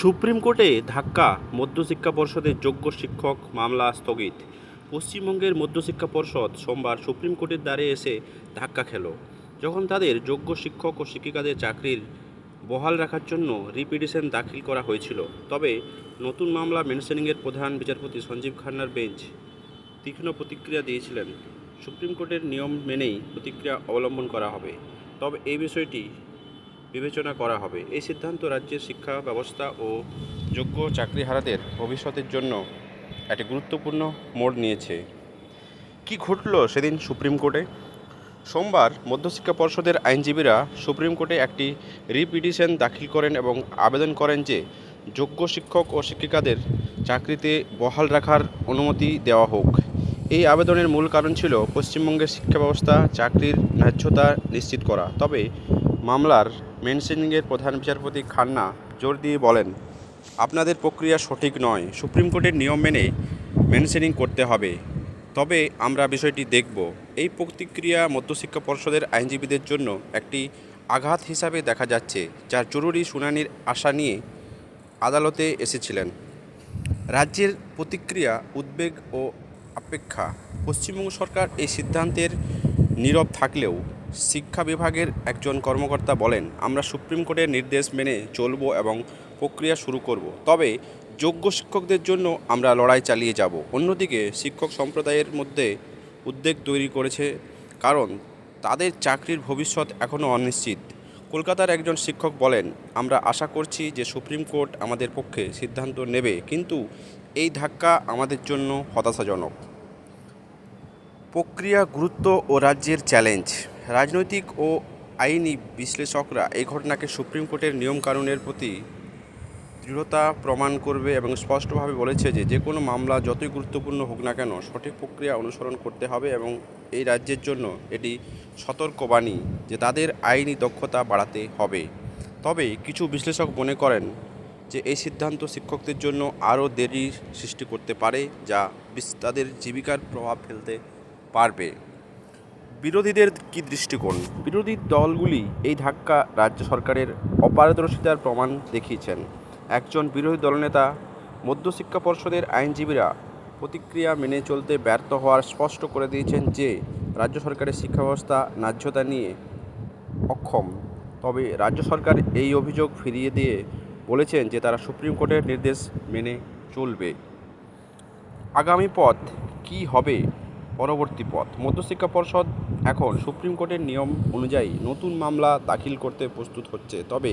Supreme কোর্টে ধাক্কা, মধ্যশিক্ষা পর্ষদের যোগ্য শিক্ষক মামলা স্থগিত। পশ্চিমবঙ্গের মধ্যশিক্ষা পর্ষদ সোমবার সুপ্রিম কোর্টের দ্বারে এসে ধাক্কা খেল। যখন তাদের যোগ্য শিক্ষক ও শিক্ষিকাদের চাকরির বহাল রাখার জন্য রিপিটিশন দাখিল করা হয়েছিল, তবে নতুন মামলা মেনশনিংয়ের প্রধান বিচারপতি সঞ্জীব খান্নার বেঞ্চ তীক্ষ্ণ প্রতিক্রিয়া দিয়েছিলেন। সুপ্রিম কোর্টের নিয়ম মেনেই প্রতিক্রিয়া অবলম্বন করা হবে। তবে এই বিষয়টি বিবেচনা করা হবে। এই সিদ্ধান্ত রাজ্যের শিক্ষা ব্যবস্থা ও যোগ্য চাকরিহারাদের ভবিষ্যতের জন্য একটি গুরুত্বপূর্ণ মোড় নিয়েছে। কি ঘটল সেদিন সুপ্রিম কোর্টে? সোমবার মধ্যশিক্ষা পর্ষদের আইনজীবীরা সুপ্রিম কোর্টে একটি রিপিটিশন দাখিল করেন এবং আবেদন করেন যে যোগ্য শিক্ষক ও শিক্ষিকাদের চাকরিতে বহাল রাখার অনুমতি দেওয়া হোক। এই আবেদনের মূল কারণ ছিল পশ্চিমবঙ্গের শিক্ষা ব্যবস্থা, চাকরির ন্যায্যতা নিশ্চিত করা। তবে মামলার মেনশনিংয়ের প্রধান বিচারপতি খান্না জোর দিয়ে বলেন, আপনাদের প্রক্রিয়া সঠিক নয়। সুপ্রিম কোর্টের নিয়ম মেনে মেনশনিং করতে হবে। তবে আমরা বিষয়টি দেখব। এই প্রতিক্রিয়া মধ্যশিক্ষা পর্ষদের আইনজীবীদের জন্য একটি আঘাত হিসাবে দেখা যাচ্ছে, যার জরুরি শুনানির আশা নিয়ে আদালতে এসেছিলেন। রাজ্যের প্রতিক্রিয়া, উদ্বেগ ও অপেক্ষা পশ্চিমবঙ্গ সরকার এই সিদ্ধান্তের নীরব থাকলেও শিক্ষা বিভাগের একজন কর্মকর্তা বলেন, আমরা সুপ্রিম কোর্টের নির্দেশ মেনে চলব এবং প্রক্রিয়া শুরু করব। তবে যোগ্য শিক্ষকদের জন্য আমরা লড়াই চালিয়ে যাব। অন্যদিকে, শিক্ষক সম্প্রদায়ের মধ্যে উদ্বেগ তৈরি করেছে কারণ তাদের চাকরির ভবিষ্যৎ এখনও অনিশ্চিত। কলকাতার একজন শিক্ষক বলেন, আমরা আশা করছি যে সুপ্রিম কোর্ট আমাদের পক্ষে সিদ্ধান্ত নেবে, কিন্তু এই ধাক্কা আমাদের জন্য হতাশাজনক। প্রক্রিয়া, গুরুত্ব ও রাজ্যের চ্যালেঞ্জ। রাজনৈতিক ও আইনি বিশ্লেষকরা এই ঘটনাকে সুপ্রিম কোর্টের নিয়মকানুনের প্রতি দৃঢ়তা প্রমাণ করবে এবং স্পষ্টভাবে বলেছে যে যে কোনো মামলা যতই গুরুত্বপূর্ণ হোক না কেন সঠিক প্রক্রিয়া অনুসরণ করতে হবে এবং এই রাজ্যের জন্য এটি সতর্কবাণী যে তাদের আইনি দক্ষতা বাড়াতে হবে। তবে কিছু বিশ্লেষক মনে করেন যে এই সিদ্ধান্ত শিক্ষকদের জন্য আরও দেরি সৃষ্টি করতে পারে যা তাদের জীবিকার প্রভাব ফেলতে পারবে। বিরোধীদের কি দৃষ্টিকোণ? বিরোধী দলগুলি এই ধাক্কা রাজ্য সরকারের অপারদর্শিতার প্রমাণ দেখিয়েছেন। একজন বিরোধী দলনেতা, মধ্যশিক্ষা পর্ষদের আইনজীবীরা প্রতিক্রিয়া মেনে চলতে ব্যর্থ হওয়ার স্পষ্ট করে দিয়েছেন যে, রাজ্য সরকারের শিক্ষা ব্যবস্থা ন্যায্যতা নিয়ে অক্ষম। তবে রাজ্য সরকার এই অভিযোগ ফিরিয়ে দিয়ে বলেছেন যে, তারা সুপ্রিম কোর্টের নির্দেশ মেনে চলবে। আগামী পথ কি হবে? পরবর্তী পথ। মধ্যশিক্ষা পর্ষদ এখন সুপ্রিম কোর্টের নিয়ম অনুযায়ী নতুন মামলা দাখিল করতে প্রস্তুত হচ্ছে। তবে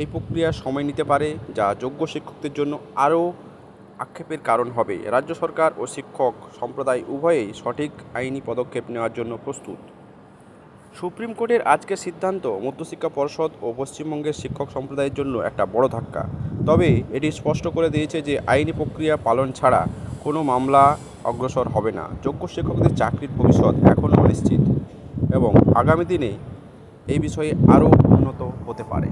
এই প্রক্রিয়া সময় নিতে পারে, যা যোগ্য শিক্ষকদের জন্য আরও আক্ষেপের কারণ হবে। রাজ্য সরকার ও শিক্ষক সম্প্রদায় উভয়েই সঠিক আইনি পদক্ষেপ নেওয়ার জন্য প্রস্তুত। সুপ্রিম কোর্টের আজকের সিদ্ধান্ত মধ্যশিক্ষা পর্ষদ ও পশ্চিমবঙ্গের শিক্ষক সম্প্রদায়ের জন্য একটা বড় ধাক্কা। তবে এটি স্পষ্ট করে দিয়েছে যে আইনি প্রক্রিয়া পালন ছাড়া কোনো মামলা অগ্রসর হবে না। যোগ্য শিক্ষকদের চাকরির ভবিষ্যৎ এখনও অনিশ্চিত এবং আগামী দিনে এই বিষয়ে আরও উন্নত হতে পারে।